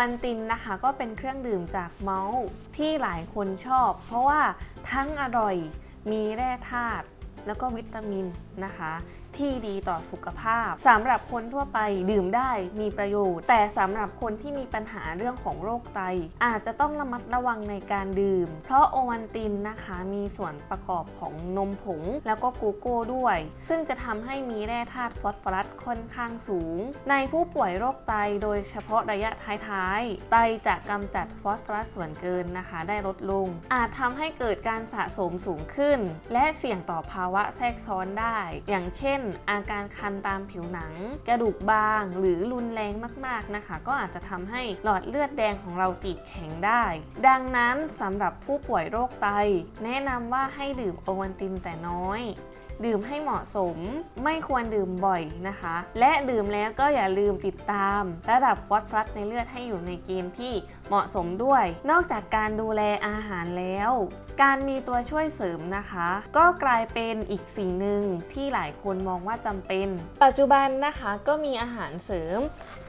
วันตินนะคะ ก็เป็นเครื่องดื่มจากเมาส์ที่หลายคนชอบ เพราะว่าทั้งอร่อยมีแร่ธาตุแล้วก็วิตามินนะคะที่ดีต่อสุขภาพสำหรับคนทั่วไปดื่มได้มีประโยชน์ แต่สำหรับคนที่มีปัญหาเรื่องของโรคไต อาจจะต้องระมัดระวังในการดื่ม เพราะโอวันตินนะคะมีส่วนประกอบของนมผง แล้วก็โกโก้ด้วย ซึ่งจะทำให้มีแร่ธาตุฟอสฟอรัสค่อนข้างสูง ในผู้ป่วยโรคไตโดยเฉพาะระยะท้ายๆ ไตจะกำจัดฟอสฟอรัสส่วนเกินนะคะ ได้ลดลง อาจทำให้เกิดการสะสมสูงขึ้น และเสี่ยงต่อภาวะแทรกซ้อนได้ อย่างเช่นอาการคันตามผิวหนัง กระดูกบาง หรือรุนแรงมากๆนะคะ ก็อาจจะทำให้หลอดเลือดแดงของเราตีบแข็งได้ ดังนั้นสำหรับผู้ป่วยโรคไต แนะนำว่าให้ดื่มโอวัลตินแต่น้อย ดื่มให้เหมาะสม ไม่ควรดื่มบ่อยนะคะ และดื่มแล้วก็อย่าลืมติดตาม ระดับฟอสฟอรัสในเลือดให้อยู่ในเกณฑ์ที่เหมาะสมด้วย นอกจากการดูแลอาหารแล้ว การมีตัวช่วยเสริมนะคะ ก็กลายเป็นอีกสิ่งหนึ่งที่หลายคนมองว่าจำเป็น ปัจจุบันนะคะก็มีอาหารเสริม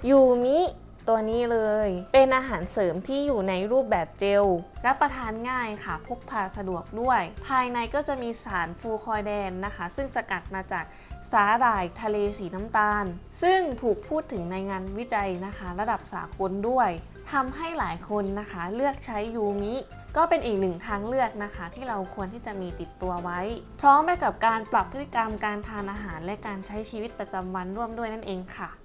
ยูมิ ตัวนี้เลย เป็นอาหารเสริมที่อยู่ในรูปแบบเจล รับประทานง่ายค่ะ พกพาสะดวกด้วย ภายในก็จะมีสารฟูคอยแดนนะคะ ซึ่งสกัดมาจากสาหร่ายทะเลสีน้ำตาล ซึ่งถูกพูดถึงในงานวิจัยนะคะ ระดับสากลด้วยทำให้หลายคนนะคะเลือกใช้ยูมิก็เป็นอีกหนึ่งทางเลือกนะคะ ที่เราควรที่จะมีติดตัวไว้ พร้อมไปกับการปรับพฤติกรรมการทานอาหารและการใช้ชีวิตประจำวันร่วมด้วยนั่นเองค่ะ